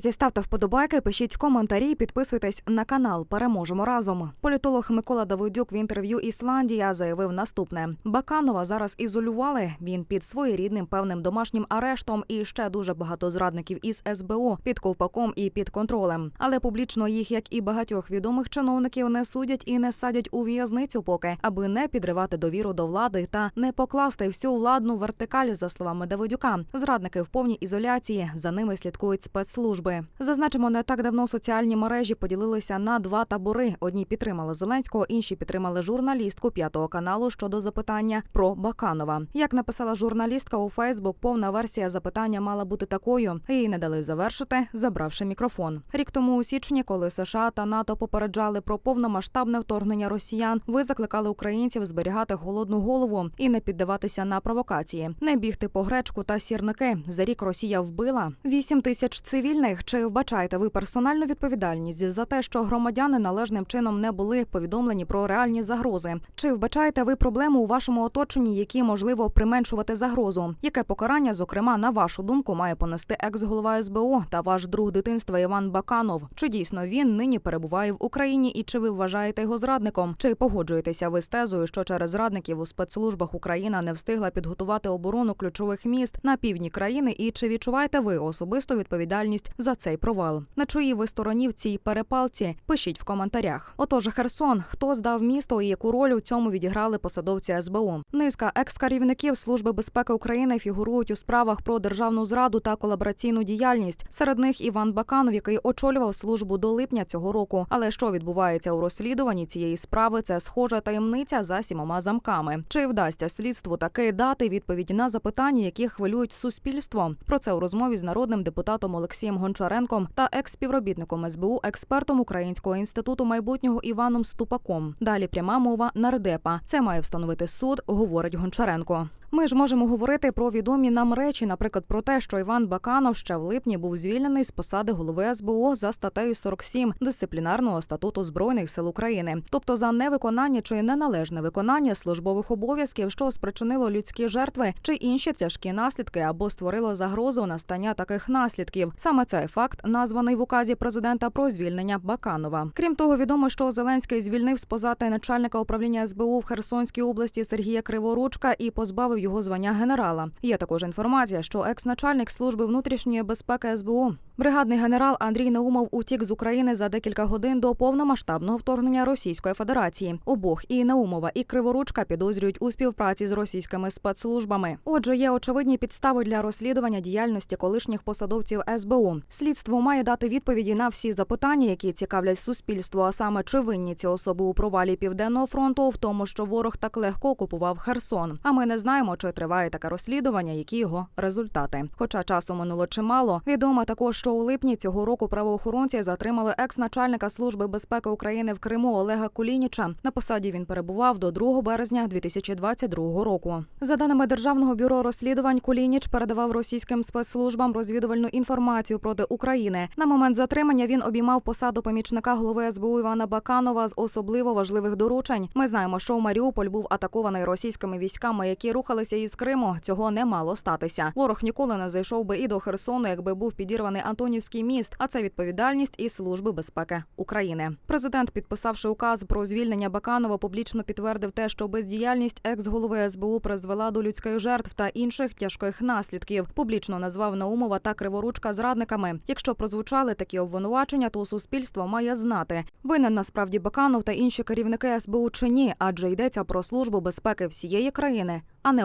Друзі, ставте вподобайки, пишіть коментарі, підписуйтесь на канал. Переможемо разом. Політолог Микола Давидюк в інтерв'ю Ісландія заявив наступне: Баканова зараз ізолювали. Він під своєрідним певним домашнім арештом і ще дуже багато зрадників із СБУ під ковпаком і під контролем. Але публічно їх, як і багатьох відомих чиновників, не судять і не садять у в'язницю, поки аби не підривати довіру до влади та не покласти всю владну вертикаль, за словами Давидюка. Зрадники в повній ізоляції за ними слідкують спецслужби. Зазначимо, не так давно соціальні мережі поділилися на два табори. Одні підтримали Зеленського, інші підтримали журналістку п'ятого каналу щодо запитання про Баканова. Як написала журналістка у Фейсбук, повна версія запитання мала бути такою. Їй не дали завершити, забравши мікрофон. Рік тому у січні, коли США та НАТО попереджали про повномасштабне вторгнення росіян, ви закликали українців зберігати холодну голову і не піддаватися на провокації, не бігти по гречку та сірники. За рік Росія вбила 8 тисяч цивільних. Чи вбачаєте ви персональну відповідальність за те, що громадяни належним чином не були повідомлені про реальні загрози? Чи вбачаєте ви проблему у вашому оточенні, які можливо применшувати загрозу? Яке покарання, зокрема, на вашу думку, має понести екс-голова СБУ та ваш друг дитинства Іван Баканов? Чи дійсно він нині перебуває в Україні і чи ви вважаєте його зрадником? Чи погоджуєтеся ви з тезою, що через зрадників у спецслужбах Україна не встигла підготувати оборону ключових міст на півдні країни? І чи відчуваєте ви особисту відповідальність за цей провал? На чиїй ви стороні в цій перепалці? Пишіть в коментарях. Отож, Херсон, хто здав місто і яку роль у цьому відіграли посадовці СБУ? Низка екс-керівників Служби безпеки України фігурують у справах про державну зраду та колабораційну діяльність. Серед них Іван Баканов, який очолював службу до липня цього року. Але що відбувається у розслідуванні цієї справи? Це схожа таємниця за сімома замками. Чи вдасться слідству таки дати відповідь на запитання, які хвилюють суспільство? Про це у розмові з народним депутатом Олексієм Гончаренком та екс-співробітником СБУ, експертом Українського інституту майбутнього Іваном Ступаком. Далі пряма мова нардепа. Це має встановити суд, говорить Гончаренко. Ми ж можемо говорити про відомі нам речі, наприклад, про те, що Іван Баканов ще в липні був звільнений з посади голови СБУ за статтею 47 дисциплінарного статуту збройних сил України, тобто за невиконання чи неналежне виконання службових обов'язків, що спричинило людські жертви чи інші тяжкі наслідки або створило загрозу настання таких наслідків. Саме цей факт названий в указі президента про звільнення Баканова. Крім того, відомо, що Зеленський звільнив з позати начальника управління СБУ в Херсонській області Сергія Криворучка і позбавив його звання генерала. Є також інформація, що екс-начальник служби внутрішньої безпеки СБУ, бригадний генерал Андрій Наумов утік з України за декілька годин до повномасштабного вторгнення Російської Федерації. Обох і Наумова, і Криворучка підозрюють у співпраці з російськими спецслужбами. Отже, є очевидні підстави для розслідування діяльності колишніх посадовців СБУ. Слідство має дати відповіді на всі запитання, які цікавлять суспільство, а саме чи винні ці особи у провалі південного фронту, в тому, що ворог так легко окупував Херсон. А ми не знаємо, чи триває таке розслідування, які його результати. Хоча часу минуло чимало, відомо також, що у липні цього року правоохоронці затримали екс-начальника служби безпеки України в Криму Олега Кулініча. На посаді він перебував до 2 березня 2022 року. За даними державного бюро розслідувань, Кулініч передавав російським спецслужбам розвідувальну інформацію проти України. На момент затримання він обіймав посаду помічника голови СБУ Івана Баканова з особливо важливих доручень. Ми знаємо, що Маріуполь був атакований російськими військами, які рухалися із Криму. Цього не мало статися. Ворог ніколи не зайшов би і до Херсону, якби був підірваний Антонівський міст. А це відповідальність і служби безпеки України. Президент, підписавши указ про звільнення Баканова, публічно підтвердив те, що бездіяльність екс-голови СБУ призвела до людських жертв та інших тяжких наслідків. Публічно назвав Наумова та Криворучка зрадниками. Якщо прозвучали такі обвинувачення, то суспільство має знати, винен насправді Баканов та інші керівники СБУ чи ні, адже йдеться про службу безпеки всієї країни, а не